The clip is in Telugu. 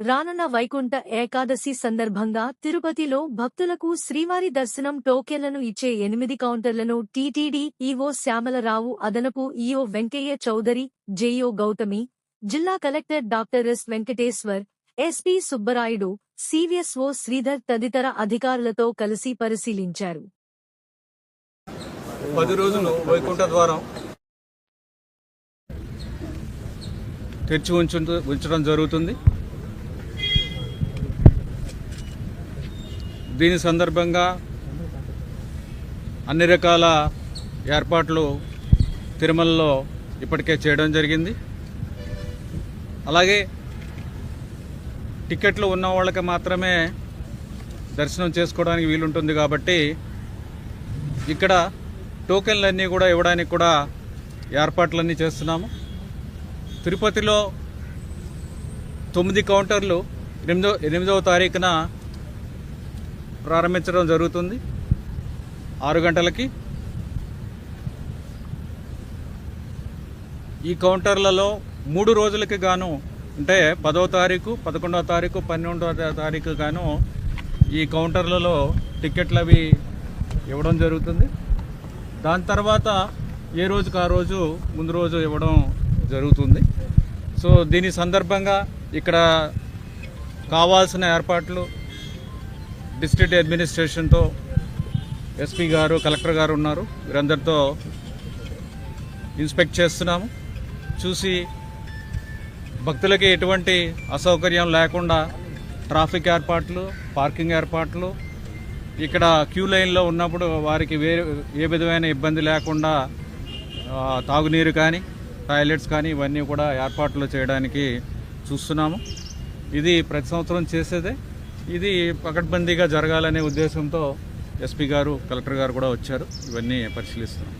రానున్న వైకుంఠ ఏకాదశి సందర్భంగా తిరుపతిలో భక్తులకు శ్రీవారి దర్శనం టోకెన్లను ఇచ్చే ఎనిమిది కౌంటర్లను టీటీడీ ఈవో శ్యామలరావు అదనపు ఈఓ వెంకయ్య చౌదరి జేయో గౌతమి జిల్లా collector doctor S Venkateshwar SP Subbarayudu CVSO Sridhar తదితర అధికారులతో కలిసి పరిశీలించారు. పది రోజులు వైకుంఠ ద్వారం తెరిచి ఉంచడం జరుగుతుంది. దీని సందర్భంగా అన్ని రకాల ఏర్పాట్లు తిరుమలలో ఇప్పటికే చేయడం జరిగింది. అలాగే టికెట్లు ఉన్న వాళ్ళకి మాత్రమే దర్శనం చేసుకోవడానికి వీలుంటుంది కాబట్టి ఇక్కడ టోకెన్లన్నీ కూడా ఇవ్వడానికి కూడా ఏర్పాట్లన్నీ చేస్తున్నాము. తిరుపతిలో తొమ్మిది కౌంటర్లు ఎనిమిదో ఎనిమిదవ తారీఖున ప్రారంభించడం జరుగుతుంది. ఆరు గంటలకి. ఈ కౌంటర్లలో మూడు రోజులకి గాను అంటే పదవ తారీఖు పదకొండవ తారీఖు పన్నెండవ తారీఖు గాను ఈ కౌంటర్లలో టికెట్లు అవి ఇవ్వడం జరుగుతుంది. దాని తర్వాత ఏ రోజుకు ఆ రోజు ముందు రోజు ఇవ్వడం జరుగుతుంది. సో దీని సందర్భంగా ఇక్కడ కావాల్సిన ఏర్పాట్లు డిస్ట్రిక్ట్ అడ్మినిస్ట్రేషన్తో ఎస్పీ గారు కలెక్టర్ గారు ఉన్నారు. వీరందరితో ఇన్స్పెక్ట్ చేస్తున్నాము. చూసి భక్తులకి ఎటువంటి అసౌకర్యం లేకుండా ట్రాఫిక్ ఏర్పాట్లు పార్కింగ్ ఏర్పాట్లు ఇక్కడ క్యూ లైన్లో ఉన్నప్పుడు వారికి వేరే ఏ విధమైన ఇబ్బంది లేకుండా తాగునీరు కానీ టాయిలెట్స్ కానీ ఇవన్నీ కూడా ఏర్పాట్లు చేయడానికి చూస్తున్నాము. ఇది ప్రతి సంవత్సరం చేసేదే. ఇది పకడ్బందీగా జరగాలనే ఉద్దేశంతో ఎస్పీ గారు కలెక్టర్ గారు కూడా వచ్చారు. ఇవన్నీ పరిశీలిస్తున్నాం.